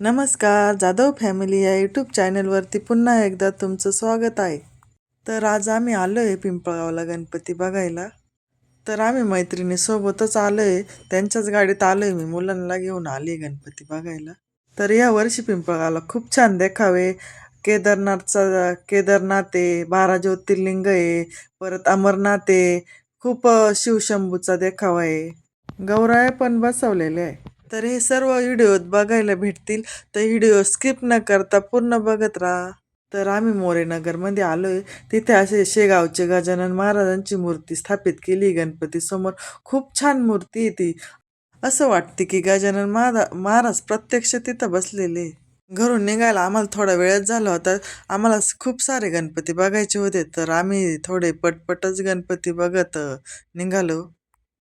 नमस्कार जाधव फॅमिली या यूट्यूब चॅनलवरती पुन्हा एकदा तुमचं स्वागत आहे. तर आज आम्ही आलो आहे पिंपळगावला गणपती बघायला. तर आम्ही मैत्रिणीसोबतच आलो आहे त्यांच्याच गाडीत आलो आहे मी. मुलांना घेऊन आली गणपती बघायला. तर या वर्षी पिंपळगावला खूप छान देखावे. केदारनाथचा केदारनाथ आहे बारा ज्योतिर्लिंग आहे. परत अमरनाथ. आहे खूप शिवशंभूचा देखावा आहे. गौराया पण बसवलेले आहे. तर हे सर्व व्हिडिओत बघायला भेटतील. तर व्हिडिओ स्किप न करता पूर्ण बघत राहा. तर आम्ही मोरेनगरमध्ये आलो आहे तिथे असे शेगावचे गजानन महाराजांची मूर्ती स्थापित केली. गणपतीसमोर खूप छान मूर्ती आहे ती. असं वाटते की गजानन महारा महाराज प्रत्यक्ष तिथं बसलेले. घरून निघायला आम्हाला थोडा वेळच झाला होता. आम्हाला खूप सारे गणपती बघायचे होते. तर आम्ही थोडे पटपटच गणपती बघत निघालो.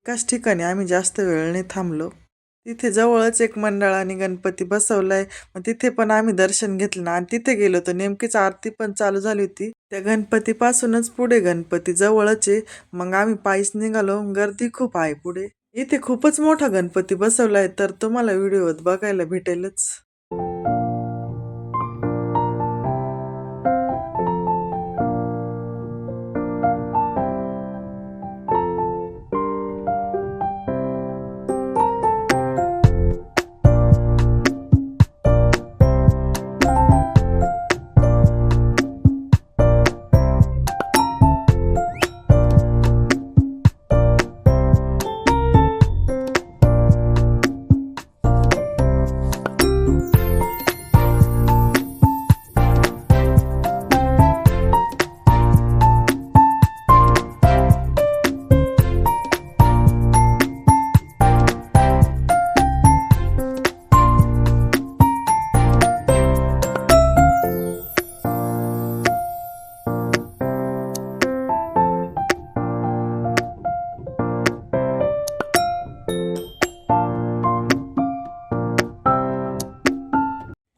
एकाच ठिकाणी आम्ही जास्त वेळ नाही थांबलो. तिथे जवळच एक मंडळाने गणपती बसवलाय. मग तिथे पण आम्ही दर्शन घेतलं ना आणि तिथे गेलो होतो. नेमकीच आरती पण चालू झाली होती. त्या गणपतीपासूनच पुढे गणपती जवळच आहे. मग आम्ही पायीच निघालो. गर्दी खूप आहे पुढे. इथे खूपच मोठा गणपती बसवलाय. तर तुम्हाला व्हिडिओत बघायला भेटेलच.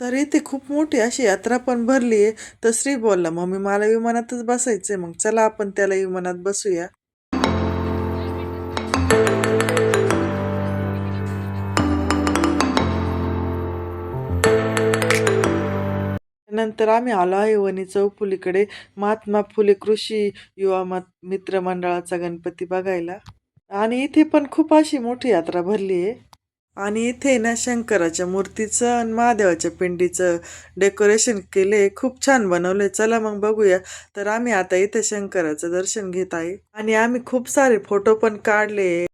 तर इथे खूप मोठी अशी यात्रा पण भरली आहे. तर श्री बोलला मम्मी मला विमानातच बसायचंय मग चला आपण त्याला विमानात बसूया. नंतर आम्ही आलो आहे वणी चौफुलीकडे महात्मा फुले कृषी युवा मत मित्र मंडळाचा गणपती बघायला. आणि इथे पण खूप अशी मोठी यात्रा भरली आहे. आणि इथे ना शंकराच्या मूर्तीचं आणि महादेवाच्या पिंडीचं डेकोरेशन केले खूप छान बनवलंय चला मग बघूया. तर आम्ही आता इथे शंकराचं दर्शन घेत आहे. आणि आम्ही खूप सारे फोटो पण काढले.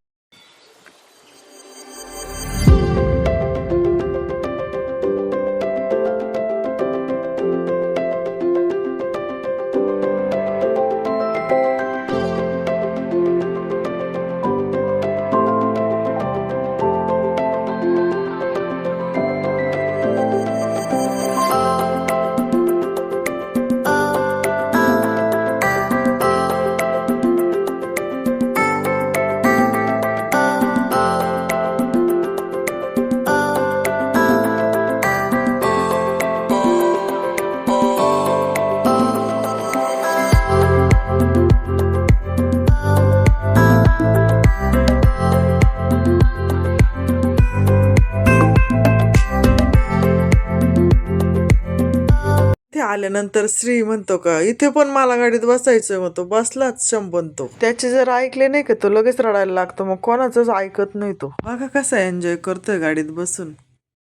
आल्यानंतर श्री म्हणतो का इथे पण मला गाडीत बसायचं म्हणतो. बसलाच शंभन तो. त्याचे जर ऐकले नाही का तो लगेच रडायला लागतो. मग कोणाचंच ऐकत नाही तो. बघा कसा एन्जॉय करतोय गाडीत बसून.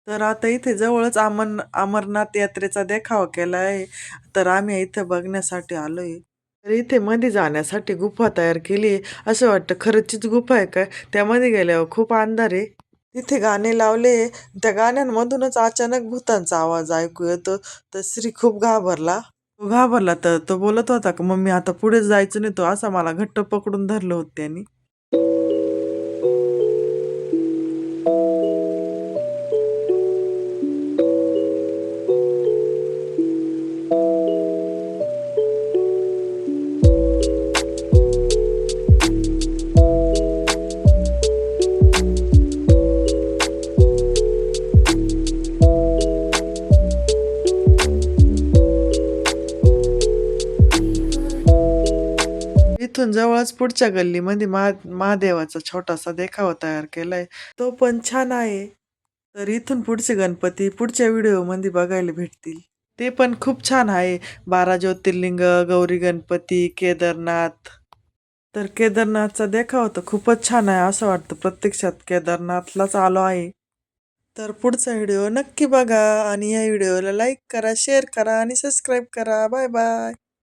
तर आता इथे जवळच अमर अमरनाथ यात्रेचा देखावा केला आहे तर आम्ही इथे बघण्यासाठी आलोय. तर इथे मध्ये जाण्यासाठी गुफा तयार केली आहे. असं वाटतं खरंचीच गुफा आहे काय त्यामध्ये गेल्यावर खूप अंधार आहे. तिथे गाणे लावले. त्या गाण्यांमधूनच अचानक भूतांचा आवाज ऐकू येतो. तर श्री खूप घाबरला. तो घाबरला तर तो बोलत होता का मम्मी आता पुढे जायचं नाही. तो असा मला घट्ट पकडून धरलं होतं त्यांनी. इथून जवळच पुढच्या गल्लीमध्ये महा महादेवाचा छोटासा देखावा तयार केलाय. तो पण छान आहे. तर इथून पुढचे गणपती पुढच्या व्हिडिओमध्ये बघायला भेटतील. ते पण खूप छान आहे. बारा ज्योतिर्लिंग गौरी गणपती केदारनाथ. तर केदारनाथचा देखाव तर खूपच छान आहे असं वाटतं. प्रत्यक्षात केदारनाथलाच आलो आहे. तर पुढचा व्हिडिओ नक्की बघा आणि या व्हिडिओला लाईक करा शेअर करा आणि सबस्क्राईब करा. Bye bye.